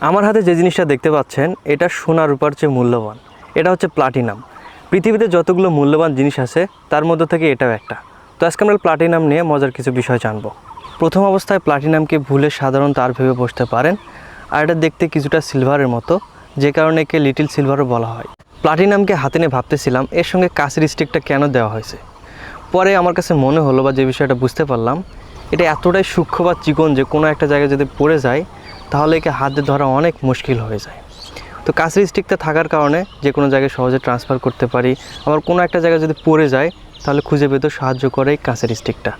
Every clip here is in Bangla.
আমার হাতে যে জিনিসটা দেখতে পাচ্ছেন, এটা সোনা রূপার চেয়ে মূল্যবান। এটা হচ্ছে প্লাটিনাম। পৃথিবীতে যতগুলো মূল্যবান জিনিস আছে, তার মধ্যে থেকে এটাও একটা। তো আজকে আমরা প্লাটিনাম নিয়ে মজার কিছু বিষয় জানব। প্রথম অবস্থায় প্লাটিনামকে ভুলে সাধারণ তার ভেবে বসতে পারেন, আর এটা দেখতে কিছুটা সিলভারের মতো, যে কারণে একে লিটিল সিলভারও বলা হয়। প্লাটিনামকে হাতে নিয়ে ভাবতেছিলাম, এর সঙ্গে কাছের স্টিকটা কেন দেওয়া হয়েছে? পরে আমার কাছে মনে হলো বা যে বিষয়টা বুঝতে পারলাম, এটা এতটাই সূক্ষ্ম বা চিকন যে কোনো একটা জায়গায় যদি পড়ে যায় তাহলে একে হাতে ধরা অনেক মুশকিল হয়ে যায়। তো কাছের স্টিকটা থাকার কারণে যে কোনো জায়গায় সহজে ট্রান্সফার করতে পারি। আবার কোনো একটা জায়গায় যদি পড়ে যায়, তাহলে খুঁজে পেতে সাহায্য করে এই কাছের স্টিকটা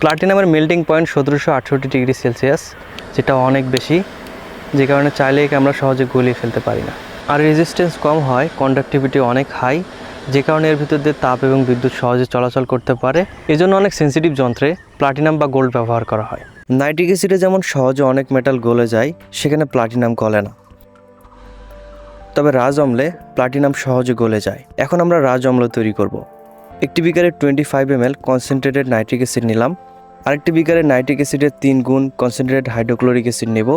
প্লাটিনামের মেল্টিং পয়েন্ট সতেরোশো আটষট্টি ডিগ্রি সেলসিয়াস যেটা অনেক বেশি, যে কারণে চাইলে একে আমরা সহজে গলিয়ে ফেলতে পারি না। আর রেজিস্ট্যান্স কম হয় কন্ডাক্টিভিটি অনেক হাই যে কারণে এর ভিতর দিয়ে তাপ এবং বিদ্যুৎ সহজে চলাচল করতে পারে। এজন্য অনেক সেন্সিটিভ যন্ত্রে প্লাটিনাম বা গোল্ড ব্যবহার করা হয়। নাইট্রিক অ্যাসিডে যেমন সহজে অনেক মেটাল গলে যায়, সেখানে প্লাটিনাম গলে না। তবে রাজ অম্লে প্লাটিনাম সহজে গলে যায়। এখন আমরা রাজ অম্ল তৈরি করব। একটি বিকারে twenty five M L concentrated nitric acid নিলাম। আরেকটি বিকারে নাইট্রিক অ্যাসিডের তিন গুণ কনসেন্ট্রেটেড হাইড্রোক্লোরিক অ্যাসিড নেব।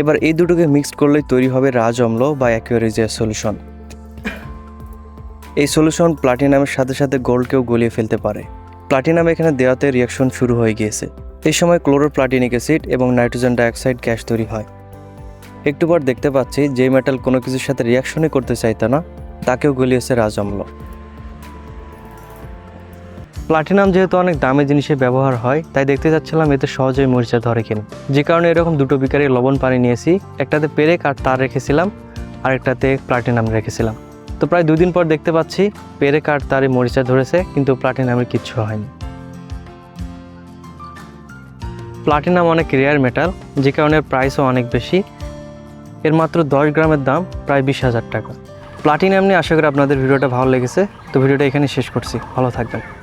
এবার এই দুটোকে মিক্সড করলেই তৈরি হবে রাজ অম্ল বা অ্যাকুয়ারিজিয়া সলিউশন এই সলিউশন প্লাটিনামের সাথে সাথে গোল্ডকেও গলিয়ে ফেলতে পারে। প্লাটিনাম এখানে দেওয়াতে রিয়াকশন শুরু হয়ে গিয়েছে। এই সময় ক্লোরোপ্লাটিনিক অ্যাসিড এবং নাইট্রোজেন ডাইঅক্সাইড গ্যাস তৈরি হয়। একটু পর দেখতে পাচ্ছি যে মেটাল কোনো কিছুর সাথে রিয়াকশনই করতে চাইতো না, তাকেও গলিয়েছে রাজ অম্ল। প্লাটিনাম যেহেতু অনেক দামি জিনিসে ব্যবহার হয়, তাই দেখতে চাচ্ছিলাম এতে সহজেই মরিচা ধরে কিনা। যে কারণে এরকম দুটো বিকারে লবণ পানি নিয়েছি, একটাতে পেরেক আর তার রেখেছিলাম আর একটাতে প্লাটিনাম রেখেছিলাম। তো প্রায় দুদিন পর দেখতে পাচ্ছি পেরে কাঠ তারে মরিচা ধরেছে, কিন্তু প্লাটিনামের কিচ্ছু হয়নি। প্লাটিনাম অনেক রেয়ার মেটাল যে কারণে প্রাইসও অনেক বেশি। এর মাত্র দশ গ্রামের দাম, প্রায় বিশ হাজার টাকা। প্লাটিনাম নিয়ে আশা করি আপনাদের ভিডিওটা ভালো লেগেছে, তো ভিডিওটা এখানে শেষ করছি। ভালো থাকবেন।